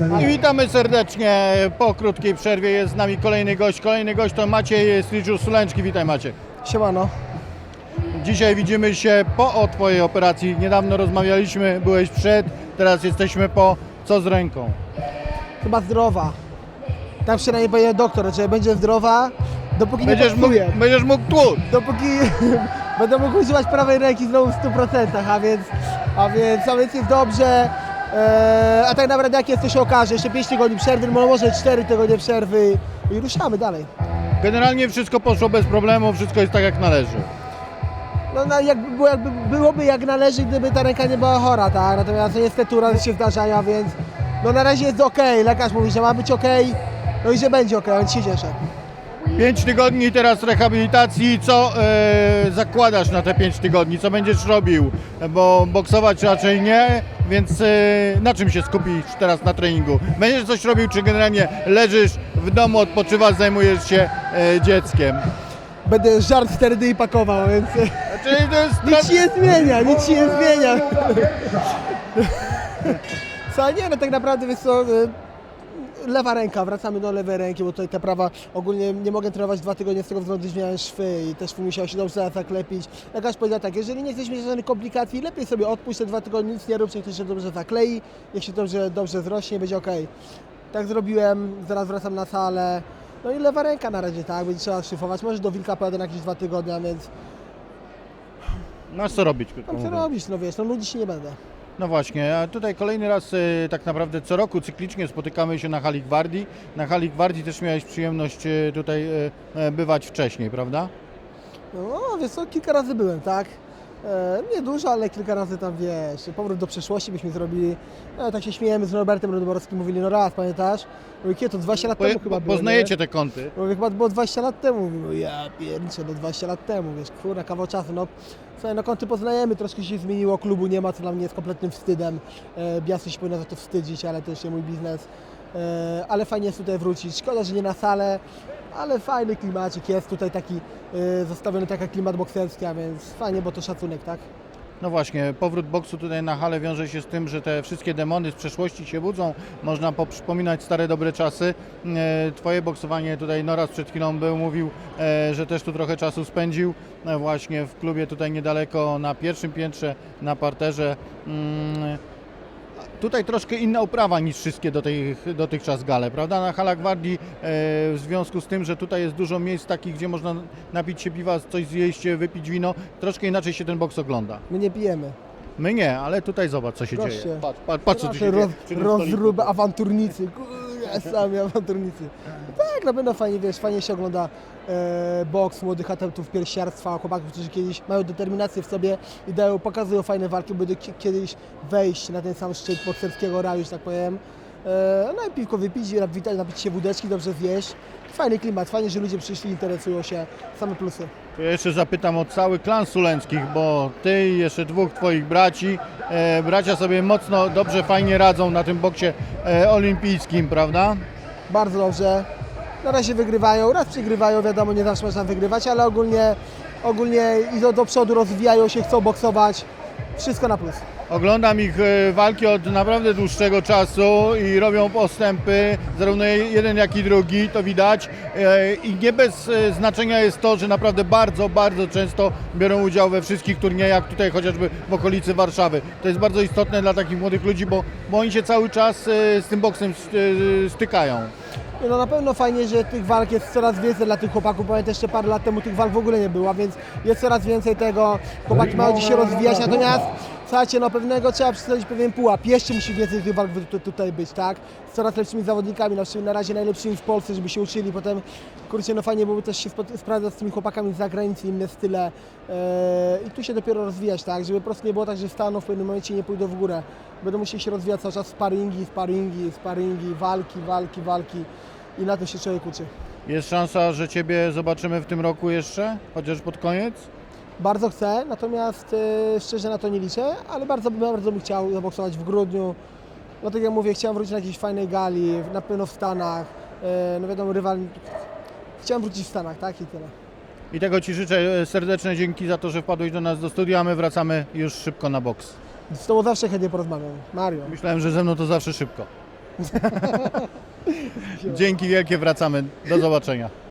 I witamy serdecznie po krótkiej przerwie. Jest z nami kolejny gość. Kolejny gość to Maciej Stridżu Sulęczki. Witaj Maciek. Siemano. Dzisiaj widzimy się po o Twojej operacji. Niedawno rozmawialiśmy, byłeś przed, teraz jesteśmy po. Co z ręką? Chyba zdrowa. Tam przynajmniej powiedział doktor, że będzie zdrowa, dopóki Będziesz nie mógł, będziesz mógł tłuc. Dopóki będę mógł używać prawej ręki znowu w 100%, a więc, a więc, a więc jest dobrze. Eee, a tak naprawdę jak jest to się okaże, jeszcze 5 tygodni przerwy, no może 4 tygodnie przerwy i ruszamy dalej. Generalnie wszystko poszło bez problemu, wszystko jest tak jak należy. No, no jakby, było, jakby byłoby jak należy, gdyby ta ręka nie była chora, tak? Natomiast no, niestety urazy się zdarzają, więc no na razie jest ok. Lekarz mówi, że ma być ok, no i że będzie ok, więc się cieszę. Pięć tygodni teraz rehabilitacji. Co e, zakładasz na te pięć tygodni? Co będziesz robił? Bo boksować raczej nie, więc e, na czym się skupisz teraz na treningu? Będziesz coś robił, czy generalnie leżysz w domu, odpoczywasz, zajmujesz się e, dzieckiem? Będę żart sterydy pakował, więc e, Czyli to jest nic się nie zmienia, nic się nie zmienia. Co, nie no tak naprawdę wiesz co, lewa ręka, wracamy do lewej ręki, bo tutaj ta prawa, ogólnie nie mogę trenować dwa tygodnie z tego względu, że miałem szwy i też musiał się dobrze zaklepić. Lekarz powiedział tak, jeżeli nie chcesz mieć żadnych komplikacji, lepiej sobie odpuść te dwa tygodnie, nic nie rób, niech to się dobrze zaklei, niech się dobrze, dobrze zrośnie, będzie ok. Tak zrobiłem, zaraz wracam na salę. No i lewa ręka na razie, tak, będzie trzeba szyfować. Może do wilka pojadę na jakieś dwa tygodnie, więc Masz co robić, Mam co robić, no wiesz, no nudzić się nie będę. No właśnie, a tutaj kolejny raz e, tak naprawdę co roku cyklicznie spotykamy się na hali Gwardii. Na hali Gwardii też miałeś przyjemność e, tutaj e, bywać wcześniej, prawda? No wiesz co, kilka razy byłem, tak? E, nie dużo, ale kilka razy tam, wiesz, powrót do przeszłości byśmy zrobili. No, tak się śmiejemy z Robertem Rodoborowskim, mówili, no raz, pamiętasz? Mówię, kiedy to 20 lat Po, temu chyba po, było, poznajecie nie? te kąty. Mówię, chyba było 20 lat temu. Mówię, no ja pierniczę, no 20 lat temu, wiesz, kurna, kawał czasu, no. Słuchaj, no kąty poznajemy, troszkę się zmieniło, klubu nie ma, co dla mnie jest kompletnym wstydem. E, Biasy się powinno za to wstydzić, ale to już nie mój biznes. E, ale fajnie jest tutaj wrócić. Szkoda, że nie na salę, ale fajny klimacik jest tutaj taki, e, zostawiony taki klimat bokserski, a więc fajnie, bo to szacunek, tak? No właśnie, powrót boksu tutaj na halę wiąże się z tym, że te wszystkie demony z przeszłości się budzą. Można poprzypominać stare dobre czasy. E, Twoje boksowanie tutaj Noraz przed chwilą był, mówił, e, że też tu trochę czasu spędził e, właśnie w klubie tutaj niedaleko na pierwszym piętrze, na parterze. Mm, Tutaj troszkę inna uprawa niż wszystkie do tych, dotychczas gale, prawda? Na Hala Gwardii e, w związku z tym, że tutaj jest dużo miejsc takich, gdzie można napić się piwa, coś zjeść, wypić wino, troszkę inaczej się ten boks ogląda. My nie pijemy. My nie, ale tutaj zobacz co się Proszę. dzieje. Patrz, patrz, patrz co tu Nasze się dzieje. roz, przy tym stoliku. awanturnicy. No tak, na pewno fajnie, wiesz, fajnie się ogląda e, boks młodych atletów pierściarstwa, chłopaków, którzy kiedyś mają determinację w sobie i dają, pokazują fajne walki, by kiedyś wejść na ten sam szczyt bokserskiego raju, że tak powiem. E, no i piwko wypić, nawitać, napić się wódeczki, dobrze zjeść. Fajny klimat, fajnie, że ludzie przyszli, interesują się, same plusy. To ja jeszcze zapytam o cały klan Suleńskich, bo ty i jeszcze dwóch twoich braci, e, bracia sobie mocno, dobrze, fajnie radzą na tym boksie e, olimpijskim, prawda? bardzo dobrze. Na razie wygrywają, raz przegrywają, wiadomo, nie zawsze można wygrywać, ale ogólnie, ogólnie idą do przodu, rozwijają się, chcą boksować. Wszystko na plus. Oglądam ich e, walki od naprawdę dłuższego czasu i robią postępy, zarówno jeden jak i drugi, to widać. E, I nie bez e, znaczenia jest to, że naprawdę bardzo, bardzo często biorą udział we wszystkich turniejach, tutaj chociażby w okolicy Warszawy. To jest bardzo istotne dla takich młodych ludzi, bo, bo oni się cały czas z tym boksem stykają. No na pewno fajnie, że tych walk jest coraz więcej dla tych chłopaków. Pamiętam jeszcze parę lat temu tych walk w ogóle nie było, więc jest coraz więcej tego. Chłopaki mają gdzie się rozwijać, natomiast słuchajcie, no pewnego trzeba przystawić pewien pułap. Jeszcze musi więcej tych walk tu- tutaj być, tak? Z coraz lepszymi zawodnikami, na, na razie najlepszymi w Polsce, żeby się uczyli. Potem, kurczę, no fajnie byłoby też się sprawdzać z tymi chłopakami z zagranicy, inne style. Eee, I tu się dopiero rozwijać, tak? Żeby po prostu nie było tak, że staną w pewnym momencie nie pójdą w górę. Będą musieli się rozwijać cały czas sparingi, sparingi, sparingi, walki, walki, walki. I na tym się człowiek uczy. Jest szansa, że Ciebie zobaczymy w tym roku jeszcze, chociaż pod koniec? Bardzo chcę, natomiast e, szczerze na to nie liczę, ale bardzo, bardzo bym chciał zaboksować w grudniu. No tak jak mówię, chciałem wrócić na jakiejś fajnej gali, na pewno w Stanach. E, no wiadomo, rywal... Chciałem wrócić w Stanach, tak i tyle. I tego Ci życzę serdeczne dzięki za to, że wpadłeś do nas do studia, a my wracamy już szybko na boks. Z Tobą zawsze chętnie porozmawiam. Mario. Myślałem, że ze mną to zawsze szybko. Dzięki wielkie, wracamy. Do zobaczenia.